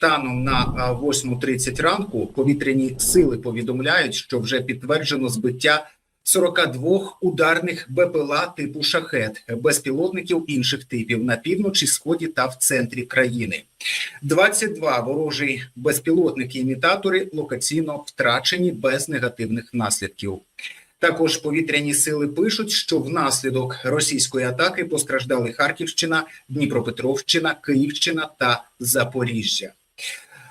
станом на а, 8.30 ранку повітряні сили повідомляють, що вже підтверджено збиття 42 ударних БПЛА типу шахет, безпілотників інших типів на півночі, сході та в центрі країни. 22 ворожі безпілотники-імітатори локаційно втрачені без негативних наслідків. Також повітряні сили пишуть, що внаслідок російської атаки постраждали Харківщина, Дніпропетровщина, Київщина та Запоріжжя.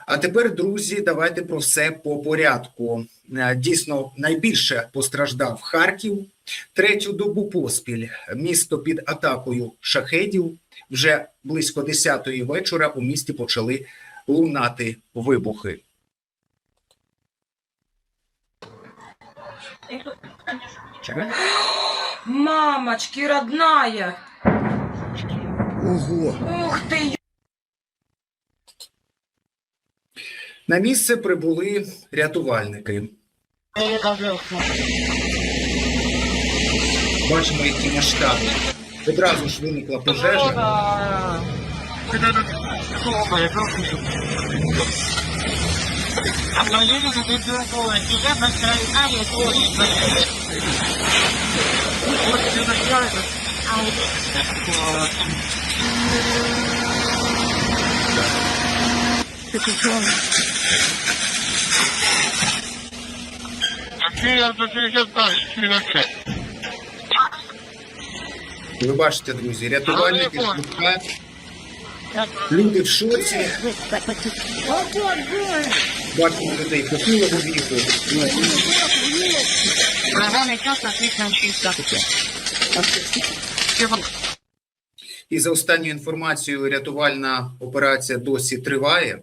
А тепер, друзі, давайте про все по порядку. Е, Дійсно, найбільше постраждав Харків. Третю добу поспіль місто під атакою шахедів. Вже близько 10-ї вечора у місті почали лунати вибухи. Мамочки, родная! Ого! Ух ты! На місце прибули рятувальники. Бачимо, які масштаби. Одразу ж виникла пожежа. Ви бачите, друзі, рятувальники швидка. Люди в шоці. Бачимо людей, купили в віку. І за останньою інформацією, рятувальна операція досі триває.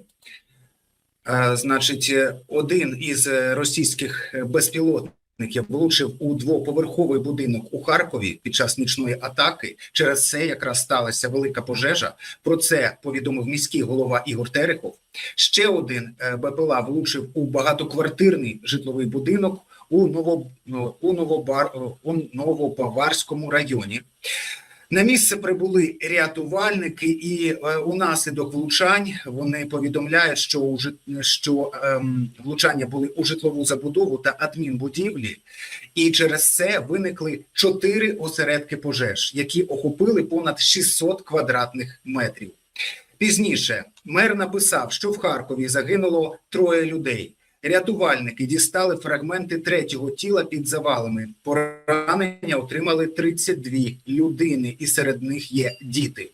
Е, Значить, е, один із е, російських безпілотників влучив у двоповерховий будинок у Харкові під час нічної атаки. Через це якраз сталася велика пожежа. Про це повідомив міський голова Ігор Терехов. Ще один БПЛА влучив у багатоквартирний житловий будинок у Ново, у Новобар, у Новобаварському районі. На місце прибули рятувальники, і е, унаслідок влучань вони повідомляють, що у що ем, влучання були у житлову забудову та адмінбудівлі, і через це виникли чотири осередки пожеж, які охопили понад 600 квадратних метрів. Пізніше мер написав, що в Харкові загинуло троє людей. Рятувальники дістали фрагменти третього тіла під завалами. Поранення отримали 32 людини, і серед них є діти.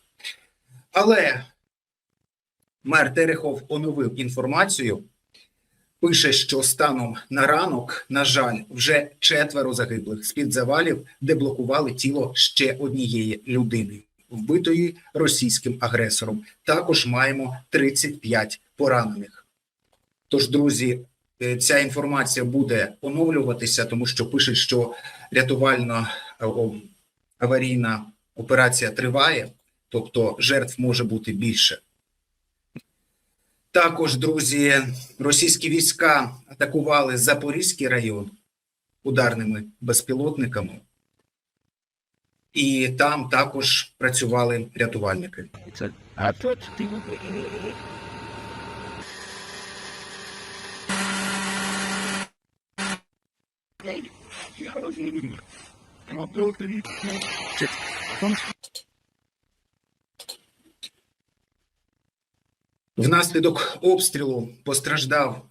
Але мер Терехов оновив інформацію. Пише, що станом на ранок, на жаль, вже четверо загиблих з-під завалів, де блокували тіло ще однієї людини, вбитої російським агресором. Також маємо 35 поранених. Тож, друзі, ця інформація буде оновлюватися, тому що пишуть, що рятувально е, аварійна операція триває, тобто жертв може бути більше. Також, друзі, російські війська атакували Запорізький район ударними безпілотниками, і там також працювали рятувальники. А тут ти Внаслідок обстрілу постраждав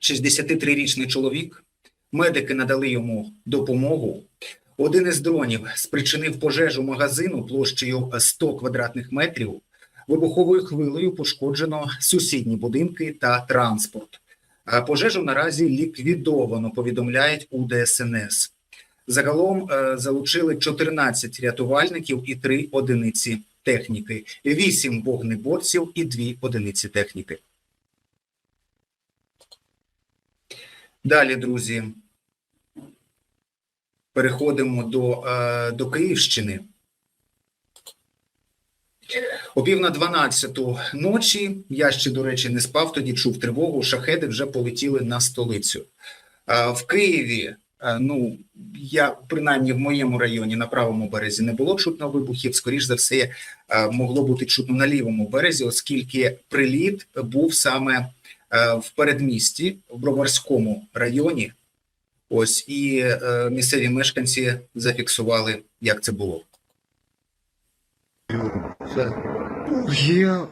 63-річний чоловік. Медики надали йому допомогу. Один із дронів спричинив пожежу магазину площею 100 квадратних метрів. Вибуховою хвилею пошкоджено сусідні будинки та транспорт. Пожежу наразі ліквідовано, повідомляють у ДСНС. Загалом е, залучили 14 рятувальників і 3 одиниці техніки, 8 вогнеборців і 2 одиниці техніки. Далі, друзі, переходимо до, е, до Київщини. О пів на 12 ночі, я ще, до речі, не спав, тоді чув тривогу, шахеди вже полетіли на столицю. В Києві Е, Ну, я принаймні в моєму районі на правому березі не було чутно вибухів. Скоріш за все, е, могло бути чутно на лівому березі, оскільки приліт був саме е, в передмісті в Броварському районі. Ось і е, місцеві мешканці зафіксували, як це було. Є.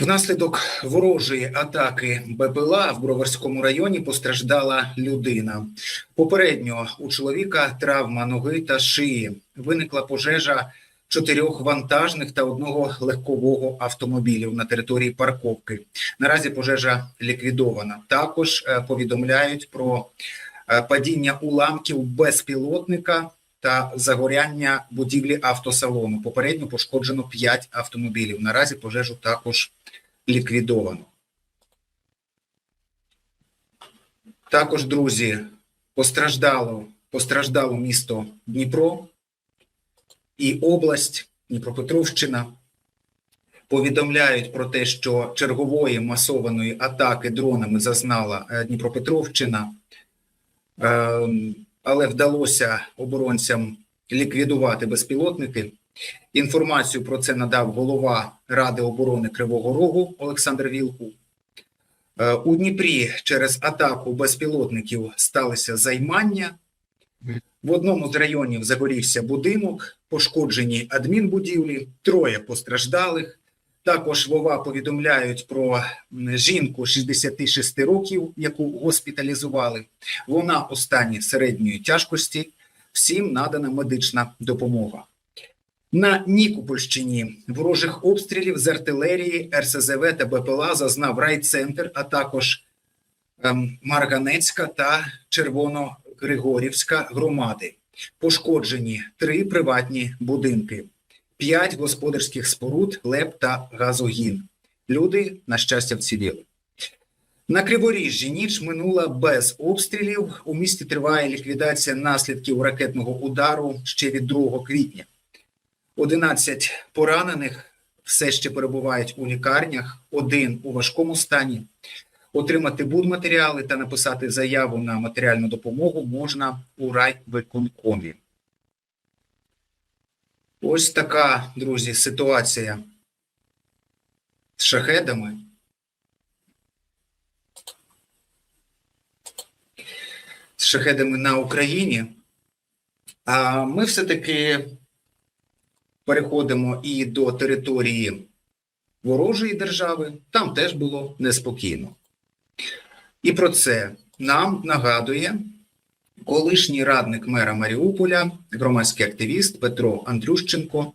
Внаслідок ворожої атаки БПЛА в Броварському районі постраждала людина. Попередньо у чоловіка травма ноги та шиї. Виникла пожежа чотирьох вантажних та одного легкового автомобілів на території парковки. Наразі пожежа ліквідована. Також е, повідомляють про е, падіння уламків безпілотника та загоряння будівлі автосалону. Попередньо пошкоджено 5 автомобілів. Наразі пожежу також ліквідовано. Також, друзі, постраждало, постраждало місто Дніпро і область Дніпропетровщина. Повідомляють про те, що чергової масованої атаки дронами зазнала е, Дніпропетровщина, Ем, але вдалося оборонцям ліквідувати безпілотники. Інформацію про це надав голова Ради оборони Кривого Рогу Олександр Вілкул. Е, У Дніпрі через атаку безпілотників сталося займання. В одному з районів загорівся будинок, пошкоджені адмінбудівлі, троє постраждалих. Також Вова повідомляють про жінку 66 років, яку госпіталізували. Вона у стані середньої тяжкості. Всім надана медична допомога. На Нікопольщині ворожих обстрілів з артилерії, РСЗВ та БПЛА зазнав райцентр, а також ем, Марганецька та Червоногригорівська громади. Пошкоджені три приватні будинки, п'ять господарських споруд, леп та газогін. Люди, на щастя, вціліли. На Криворіжжі ніч минула без обстрілів. У місті триває ліквідація наслідків ракетного удару ще від 2 квітня. 11 поранених все ще перебувають у лікарнях, один у важкому стані. Отримати будматеріали та написати заяву на матеріальну допомогу можна у райвиконкомі. Ось така, друзі, ситуація з шахедами. З шахедами на Україні. А ми все-таки переходимо і до території ворожої держави. Там теж було неспокійно. І про це нам нагадує колишній радник мера Маріуполя, громадський активіст Петро Андрющенко.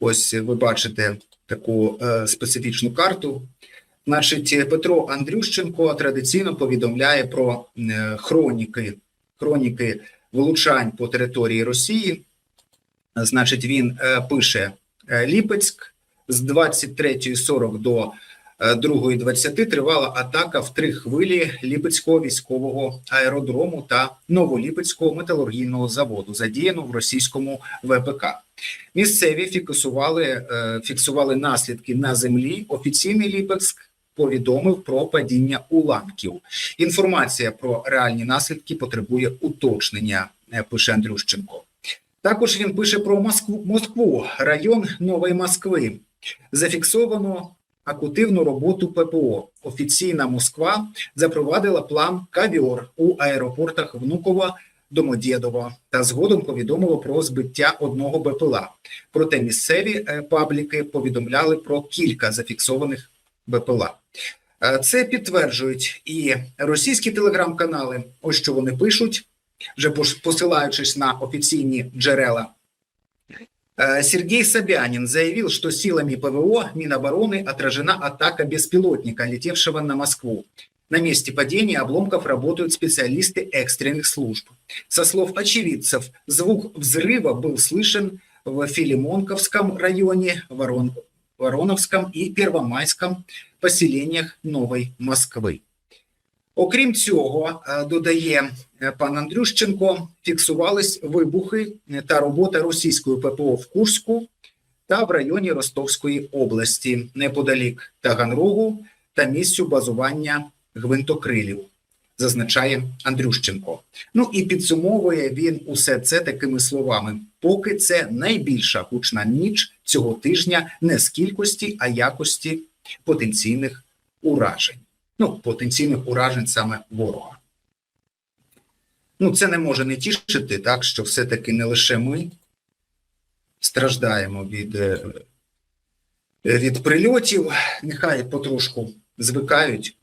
Ось ви бачите таку е, специфічну карту. Значить, Петро Андрющенко традиційно повідомляє про е, хроніки, хроніки влучань по території Росії. Значить, він е, пише е, Ліпецьк з 23.40 до 2.20 тривала атака в три хвилі Ліпецького військового аеродрому та Новоліпецького металургійного заводу, задіяно в російському ВПК. Місцеві фіксували, е, фіксували наслідки на землі. Офіційний Ліпецьк повідомив про падіння уламків. Інформація про реальні наслідки потребує уточнення, е, пише Андрющенко. Також він пише про Москву, Москву, район Нової Москви. Зафіксовано активну роботу ППО. Офіційна Москва запровадила план «Кавіор» у аеропортах Внукова, Домодєдова та згодом повідомило про збиття одного БПЛА. Проте місцеві е, пабліки повідомляли про кілька зафіксованих БПЛА. Е, Це підтверджують і російські телеграм-канали. Ось що вони пишуть, вже посилаючись на офіційні джерела. Э, Сергей Собянин заявил, что силами ПВО Минобороны отражена атака беспилотника, летевшего на Москву. На месте падения обломков работают специалисты экстренных служб. Со слов очевидцев, звук взрыва был слышен в Филимонковском районе, Ворон, Вороновском и Первомайском поселениях Новой Москвы. Окрім цього, е, додає е, пан Андрющенко, фіксувались вибухи е, та робота російської ППО в Курську та в районі Ростовської області, неподалік Таганрогу та місцю базування гвинтокрилів, зазначає Андрющенко. Ну і підсумовує він усе це такими словами: поки це найбільша гучна ніч цього тижня не з кількості, а якості потенційних уражень. Ну, потенційних уражень саме ворога. Ну, це не може не тішити, так, що все-таки не лише ми страждаємо від, е, від прильотів, нехай потрошку звикають